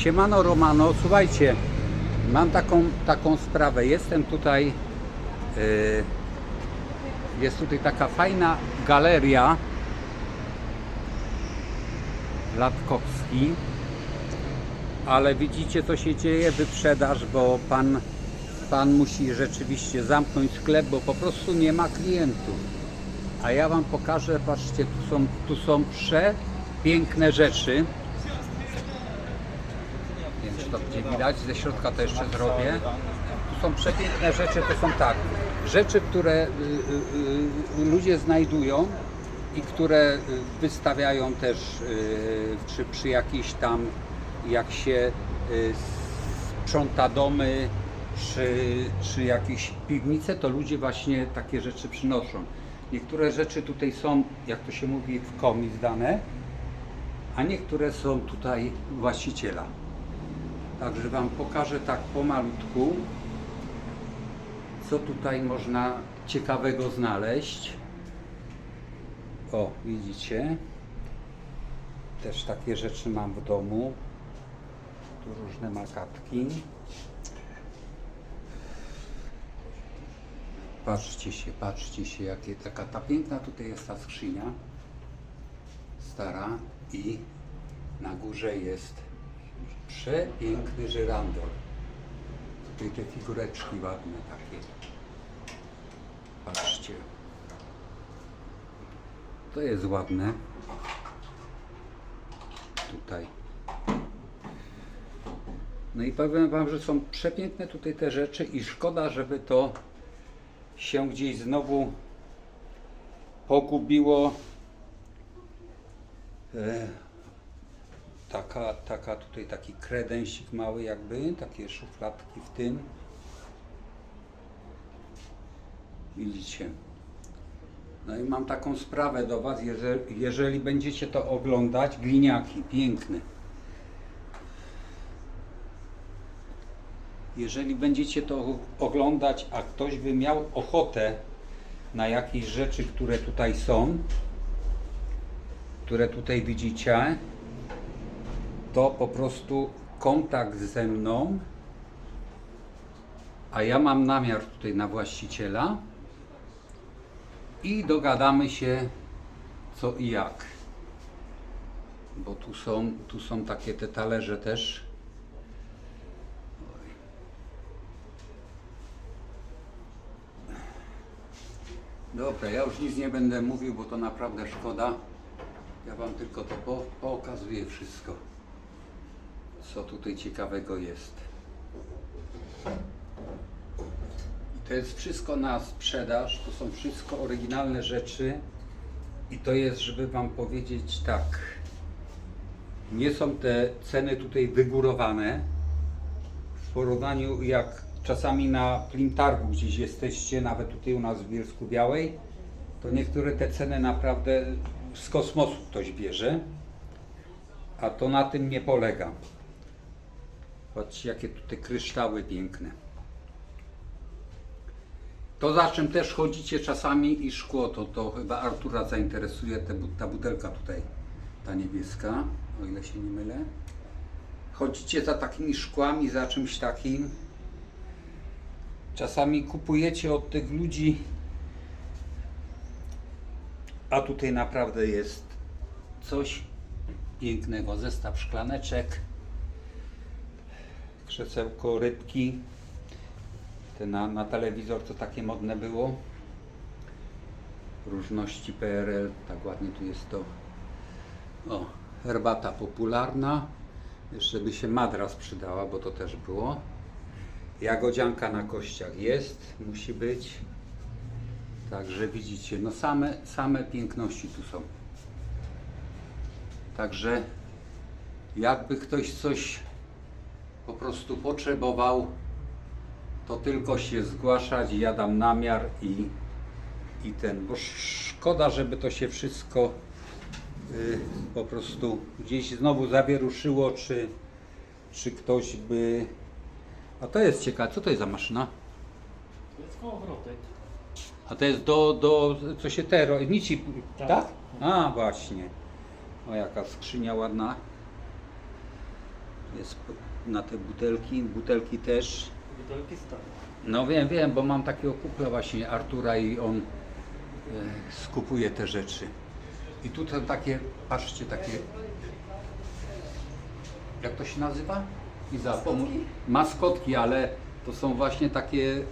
Siemano Romano, słuchajcie, mam taką, taką sprawę. Jestem tutaj, yy, jest tutaj taka fajna galeria Latkowski, ale widzicie co się dzieje, wyprzedaż, bo pan, pan musi rzeczywiście zamknąć sklep, bo po prostu nie ma klientów. A ja wam pokażę, patrzcie, tu są, tu są przepiękne rzeczy. Czy to będzie widać, ze środka to jeszcze zrobię. Tu są przepiękne rzeczy, to są tak, rzeczy, które y, y, y, ludzie znajdują i które y, wystawiają też y, przy, przy jakiejś tam, jak się y, sprząta domy, czy, czy jakieś piwnice, to ludzie właśnie takie rzeczy przynoszą. Niektóre rzeczy tutaj są, jak to się mówi, w komi zdane, a niektóre są tutaj właściciela. Także Wam pokażę tak pomalutku, co tutaj można ciekawego znaleźć. O, widzicie? Też takie rzeczy mam w domu. Tu różne makatki. Patrzcie się, patrzcie się, jakie taka ta piękna tutaj jest ta skrzynia. Stara i na górze jest przepiękny żyrandol. Tutaj te figureczki ładne takie. Patrzcie. To jest ładne. Tutaj. No i powiem Wam, że są przepiękne tutaj te rzeczy i szkoda, żeby to się gdzieś znowu pogubiło. E, taka, taka tutaj taki kredensik mały jakby, takie szufladki w tym. Widzicie. No i mam taką sprawę do Was, jeżeli, jeżeli będziecie to oglądać, gliniaki, piękne. Jeżeli będziecie to oglądać, a ktoś by miał ochotę na jakieś rzeczy, które tutaj są, które tutaj widzicie, to po prostu kontakt ze mną, a ja mam namiar tutaj na właściciela i dogadamy się co i jak. Bo tu są, tu są takie te talerze też. Dobra, ja już nic nie będę mówił, bo to naprawdę szkoda. Ja Wam tylko to po, pokazuję wszystko, co tutaj ciekawego jest. I to jest wszystko na sprzedaż, to są wszystko oryginalne rzeczy. I to jest, żeby Wam powiedzieć tak, nie są te ceny tutaj wygórowane w porównaniu jak czasami na Plimtargu gdzieś jesteście, nawet tutaj u nas w Bielsku Białej, to niektóre te ceny naprawdę z kosmosu ktoś bierze, a to na tym nie polega. Patrzcie jakie tutaj kryształy piękne. To za czym też chodzicie czasami i szkło, to, to chyba Artura zainteresuje te, ta butelka tutaj, ta niebieska, o ile się nie mylę. Chodzicie za takimi szkłami, za czymś takim. Czasami kupujecie od tych ludzi, a tutaj naprawdę jest coś pięknego. Zestaw szklaneczek, krzesełko, rybki. Te na, na telewizor to takie modne było. Różności PRL, tak ładnie tu jest to. O, herbata popularna. Jeszcze by się madras przydała, bo to też było. Jagodzianka na kościach jest, musi być. Także widzicie, no same, same piękności tu są. Także jakby ktoś coś po prostu potrzebował, to tylko się zgłaszać, ja dam namiar i, i ten, bo szkoda, żeby to się wszystko y, po prostu gdzieś znowu zawieruszyło, czy, czy ktoś by... A to jest ciekawe, co to jest za maszyna? To jest kołowrotek. A to jest do, do co się te, nici, tak? Tak. A, właśnie. O, jaka skrzynia ładna. Na te butelki, butelki też. Butelki stare. No wiem, wiem, bo mam takiego kupla właśnie Artura i on e, skupuje te rzeczy. I tutaj takie, patrzcie, takie, jak to się nazywa? Iza, pomóż. Maskotki, ale to są właśnie takie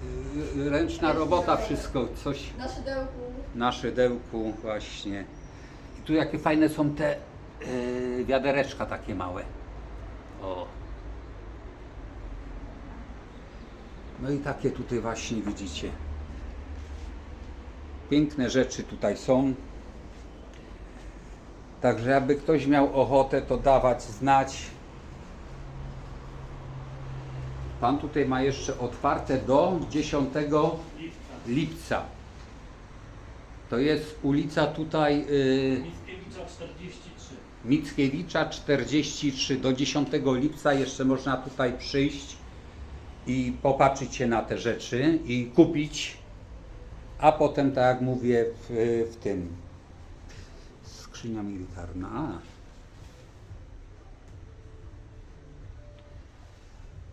y, ręczna robota, wszystko, coś Na szydełku. na szydełku właśnie. I tu jakie fajne są te y, wiadereczka takie małe. O. No i takie tutaj właśnie widzicie. Piękne rzeczy tutaj są. Także jakby ktoś miał ochotę, to dawać znać. Pan tutaj ma jeszcze otwarte do 10 lipca. To jest ulica tutaj y, Mickiewicza 43. Mickiewicza 43 do 10 lipca jeszcze można tutaj przyjść i popatrzeć się na te rzeczy i kupić, a potem tak jak mówię w, w tym skrzynia militarna.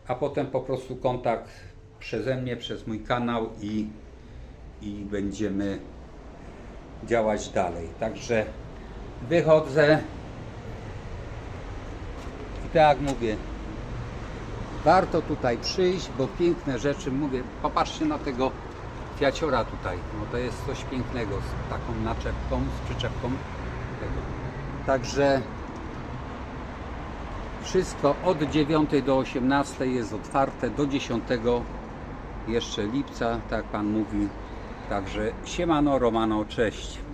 A. potem po prostu kontakt przeze mnie, przez mój kanał i, i będziemy działać dalej. Także wychodzę tak jak mówię, warto tutaj przyjść, bo piękne rzeczy, mówię, popatrzcie na tego kwiaciora tutaj, no to jest coś pięknego z taką naczepką, z przyczepką tego. Także wszystko od 9 do 18 jest otwarte, do 10 jeszcze lipca, tak Pan mówi. Także siemano, Romano, cześć.